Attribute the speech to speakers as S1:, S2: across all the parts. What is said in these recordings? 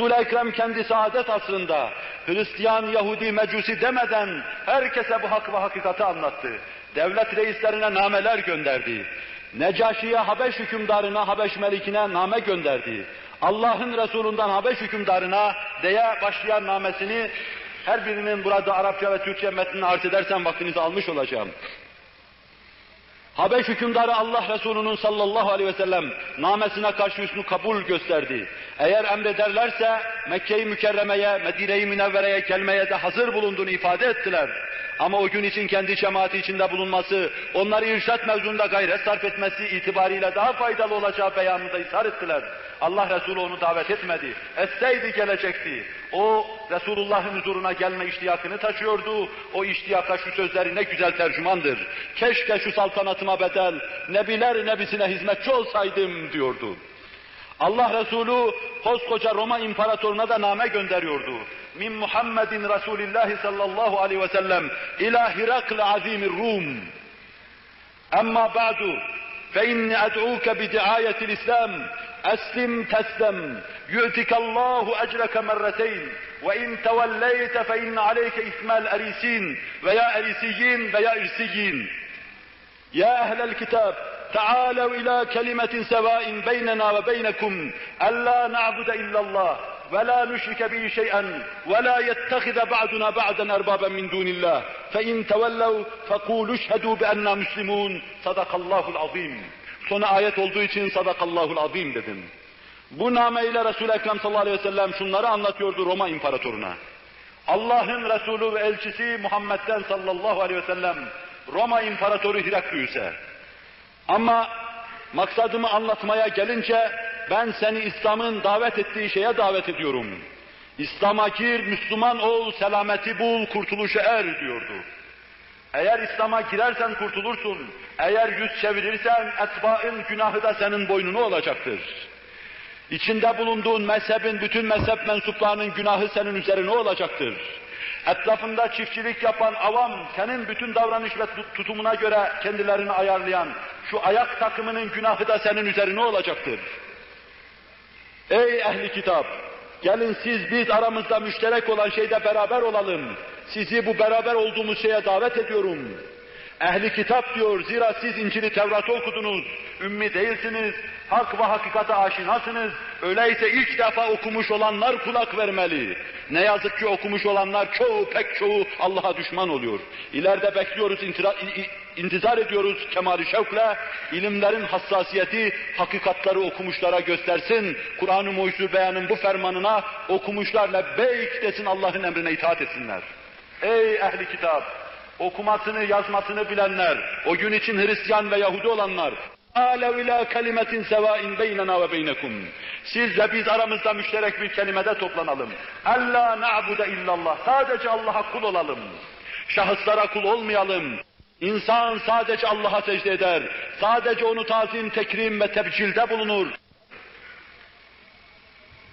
S1: Resul-i Ekrem kendi saadet asrında Hristiyan, Yahudi, Mecusi demeden herkese bu hak ve hakikati anlattı. Devlet reislerine nameler gönderdi. Necaşi'ye Habeş hükümdarına, Habeş melikine name gönderdi. Allah'ın Resulünden Habeş hükümdarına diye başlayan namesini her birinin burada Arapça ve Türkçe metnini arz edersem vaktinizi almış olacağım. Habeş hükümdarı Allah Resulü'nün sallallahu aleyhi ve sellem namesine karşı üstünü kabul gösterdi. Eğer emrederlerse Mekke-i Mükerreme'ye, Medine-i Münevvere'ye gelmeye de hazır bulunduğunu ifade ettiler. Ama o gün için kendi cemaati içinde bulunması, onları irşat mevzunda gayret sarf etmesi itibariyle daha faydalı olacağı beyanında ısrar ettiler. Allah Resulü onu davet etmedi. Etseydi gelecekti. O Resulullah'ın huzuruna gelme iştiyakını taşıyordu. O iştiyaka şu sözleri ne güzel tercümandır. Keşke şu saltanatıma bedel, nebiler nebisine hizmetçi olsaydım diyordu. Allah Resulü koskoca Roma imparatoruna da name gönderiyordu. Min Muhammedin Resulillahi sallallahu aleyhi ve sellem ila Hirakl azimir Rum. Amma ba'du fe inni ed'uke bi diayetil İslam أسلم تسلم يؤتك الله أجرك مرتين وإن توليت فإن عليك إثم الأريسين ويا أريسيين ويا إرسيين يا أهل الكتاب تعالوا إلى كلمة سواء بيننا وبينكم ألا نعبد إلا الله ولا نشرك به شيئا ولا يتخذ بعضنا بعضا أربابا من دون الله فإن تولوا فقولوا اشهدوا بأننا مسلمون صدق الله العظيم Sonu ayet olduğu için sadakallahul azim dedim. Bu nameyle Resul-i Ekrem sallallahu aleyhi ve sellem şunları anlatıyordu Roma imparatoruna. Allah'ın Resulü ve elçisi Muhammed'den sallallahu aleyhi ve sellem Roma imparatoru Hiraklius'e. ama maksadımı anlatmaya gelince ben seni İslam'ın davet ettiği şeye davet ediyorum. İslam'a gir, Müslüman ol, selameti bul, kurtuluşu er diyordu. Eğer İslam'a girersen kurtulursun. Eğer yüz çevirirsen etbaın günahı da senin boynunu olacaktır. İçinde bulunduğun mezhebin, bütün mezhep mensuplarının günahı senin üzerine olacaktır. Etrafında çiftçilik yapan avam, senin bütün davranış ve tutumuna göre kendilerini ayarlayan, şu ayak takımının günahı da senin üzerine olacaktır. Ey ehli kitap! Gelin siz biz aramızda müşterek olan şeyde beraber olalım. Sizi bu beraber olduğumuz şeye davet ediyorum. Ehli kitap diyor, zira siz İncil'i Tevrat'ı okudunuz, ümmi değilsiniz, hak ve hakikate aşinasınız, öyleyse ilk defa okumuş olanlar kulak vermeli. Ne yazık ki okumuş olanlar çoğu, pek çoğu Allah'a düşman oluyor. İleride bekliyoruz, intira, intizar ediyoruz kemali şevkle, ilimlerin hassasiyeti, hakikatları okumuşlara göstersin, Kur'an-ı Muhyüzü Beyan'ın bu fermanına okumuşlarla beyk desin Allah'ın emrine itaat etsinler. Ey ehli kitap! Okumasını, yazmasını bilenler, o gün için Hristiyan ve Yahudi olanlar, alev ila kelimetin sevain beynena ve beynekum. Siz ve biz aramızda müşterek bir kelimede toplanalım. Alla na'bude illallah. Sadece Allah'a kul olalım. Şahıslara kul olmayalım. İnsan sadece Allah'a secde eder. Sadece onu tazim, tekrim ve tebcilde bulunur.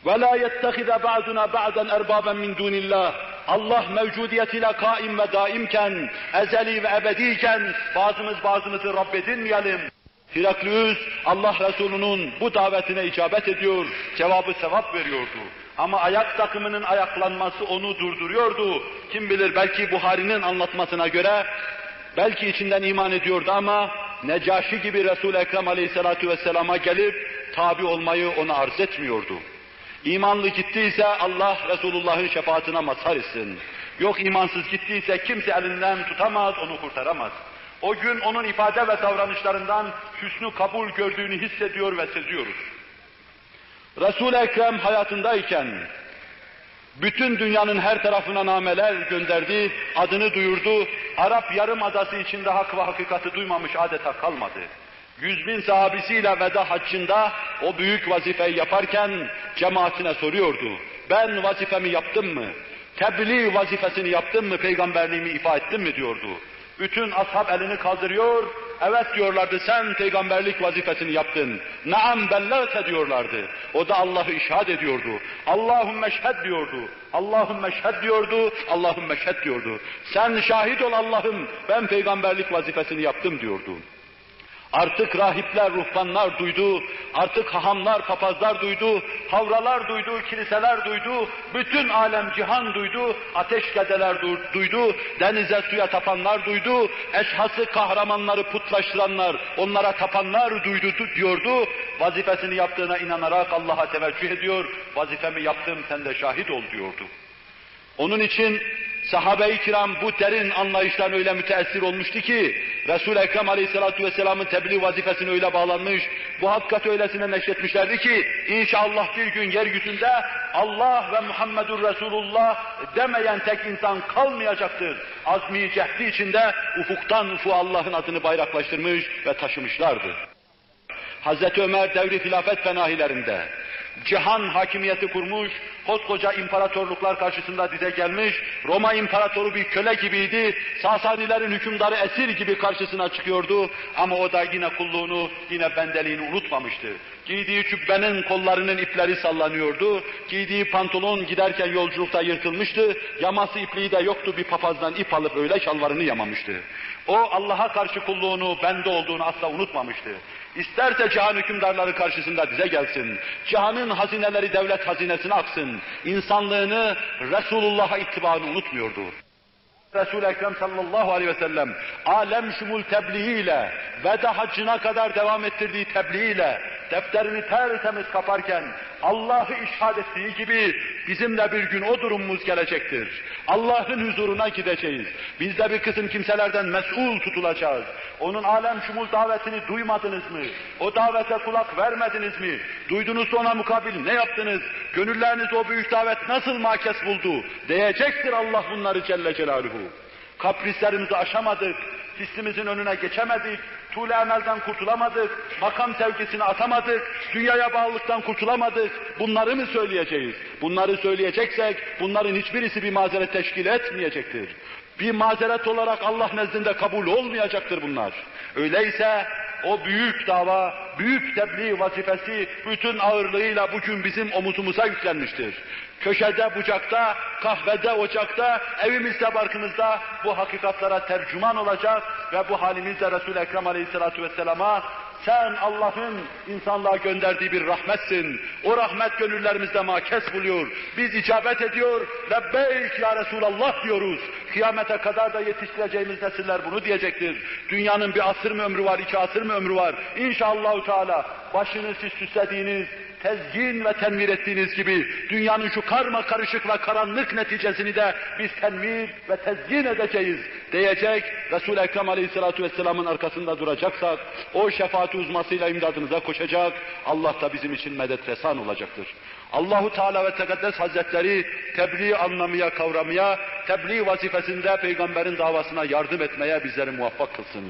S1: وَلَا يَتَّخِذَ بَعْدُنَا بَعْدًا اَرْبَابًا مِنْ دُونِ اللّٰهِ Allah mevcudiyetiyle kaim ve daimken, ezeli ve ebediyken bazımız bazımızı Rabb edinmeyelim. Hiraklius Allah Resulü'nün bu davetine icabet ediyor, cevabı sevap veriyordu. Ama ayak takımının ayaklanması onu durduruyordu. Kim bilir belki Buhari'nin anlatmasına göre belki içinden iman ediyordu ama Necaşi gibi Resul-i Ekrem aleyhissalatu vesselama gelip tabi olmayı ona arz etmiyordu. İmanlı gittiyse Allah Resulullah'ın şefaatine mazhar etsin. Yok imansız gittiyse kimse elinden tutamaz, onu kurtaramaz. O gün onun ifade ve davranışlarından hüsnü kabul gördüğünü hissediyor ve seziyoruz. Resul-i Ekrem hayatındayken bütün dünyanın her tarafına nameler gönderdi, adını duyurdu. Arap yarım adası içinde hak ve hakikati duymamış adeta kalmadı. Yüz bin sahabesiyle veda haccında o büyük vazifeyi yaparken cemaatine soruyordu. Ben vazifemi yaptım mı? Tebliğ vazifesini yaptım mı? Peygamberliğimi ifa ettim mi diyordu. Bütün ashab elini kaldırıyor, evet diyorlardı sen peygamberlik vazifesini yaptın. Naam bellagte diyorlardı. O da Allah'ı işhad ediyordu. Allahümme şhed diyordu. Allahümme şhed diyordu. Allahümme şhed diyordu. Sen şahit ol Allah'ım ben peygamberlik vazifesini yaptım diyordu. Artık rahipler, ruhbanlar duydu, artık hahamlar, papazlar duydu, havralar duydu, kiliseler duydu, bütün alem cihan duydu, ateş gedeler du- duydu, denize suya tapanlar duydu, eşhası kahramanları putlaştıranlar, onlara tapanlar duydu du- diyordu. Vazifesini yaptığına inanarak Allah'a teveccüh ediyor, vazifemi yaptım sen de şahit ol diyordu. Onun için sahabe-i kiram bu derin anlayıştan öyle müteessir olmuştu ki Resul-i Ekrem Aleyhisselatü Vesselam'ın tebliğ vazifesine öyle bağlanmış, bu hakikati öylesine neşretmişlerdi ki inşallah bir gün yeryüzünde Allah ve Muhammedur Resulullah demeyen tek insan kalmayacaktır. Azmi cehdi içinde ufuktan ufuğa Allah'ın adını bayraklaştırmış ve taşımışlardı. Hazreti Ömer devri hilafet fenahilerinde cihan hakimiyeti kurmuş, koskoca imparatorluklar karşısında dize gelmiş, Roma imparatoru bir köle gibiydi, Sasanilerin hükümdarı esir gibi karşısına çıkıyordu ama o da yine kulluğunu, yine bendeliğini unutmamıştı. Giydiği cübbenin kollarının ipleri sallanıyordu, giydiği pantolon giderken yolculukta yırtılmıştı, yaması ipliği de yoktu bir papazdan ip alıp öyle şalvarını yamamıştı. O Allah'a karşı kulluğunu, bende olduğunu asla unutmamıştı. İsterse cihan hükümdarları karşısında dize gelsin, cihanın hazineleri devlet hazinesine aksın, insanlığını, Resulullah'a ittibaını unutmuyordu. Resul-i Ekrem sallallahu aleyhi ve sellem alem şumul tebliğiyle veda haccına kadar devam ettirdiği tebliğiyle defterini tertemiz kaparken Allah'ı işhad ettiği gibi bizim de bir gün o durumumuz gelecektir. Allah'ın huzuruna gideceğiz. Biz de bir kısım kimselerden mesul tutulacağız. Onun alem şumul davetini duymadınız mı? O davete kulak vermediniz mi? Duydunuz ona mukabil ne yaptınız? Gönülleriniz o büyük davet nasıl makes buldu? Diyecektir Allah bunları Celle Celaluhu. Kaprislerimizi aşamadık, hissimizin önüne geçemedik, tuğle emelden kurtulamadık, makam sevgisini atamadık, dünyaya bağlılıktan kurtulamadık. Bunları mı söyleyeceğiz? Bunları söyleyeceksek bunların hiçbirisi bir mazeret teşkil etmeyecektir. Bir mazeret olarak Allah nezdinde kabul olmayacaktır bunlar. Öyleyse o büyük dava, büyük tebliğ vazifesi bütün ağırlığıyla bugün bizim omuzumuza yüklenmiştir. Köşede, bucakta, kahvede, ocakta, evimizde, barkımızda bu hakikatlara tercüman olacak ve bu halimizle Resul-i Ekrem Aleyhisselatü Vesselam'a sen Allah'ın insanlığa gönderdiği bir rahmetsin. O rahmet gönüllerimizde makes buluyor. Biz icabet ediyor. Lebbeyk ya Resulallah diyoruz. Kıyamete kadar da yetiştireceğimiz nesiller bunu diyecektir. Dünyanın bir asır mı ömrü var, iki asır mı ömrü var? İnşallahü Teala başını siz süslediğiniz, tezyin ve tenvir ettiğiniz gibi dünyanın şu karma karışık ve karanlık neticesini de biz tenvir ve tezyin edeceğiz diyecek Resul-i Ekrem Aleyhisselatü Vesselam'ın arkasında duracaksak o şefaat uzmasıyla imdadınıza koşacak Allah da bizim için medet resan olacaktır. Allahu Teala ve Tekaddes Hazretleri tebliğ anlamaya, kavramaya, tebliğ vazifesinde peygamberin davasına yardım etmeye bizleri muvaffak kılsın.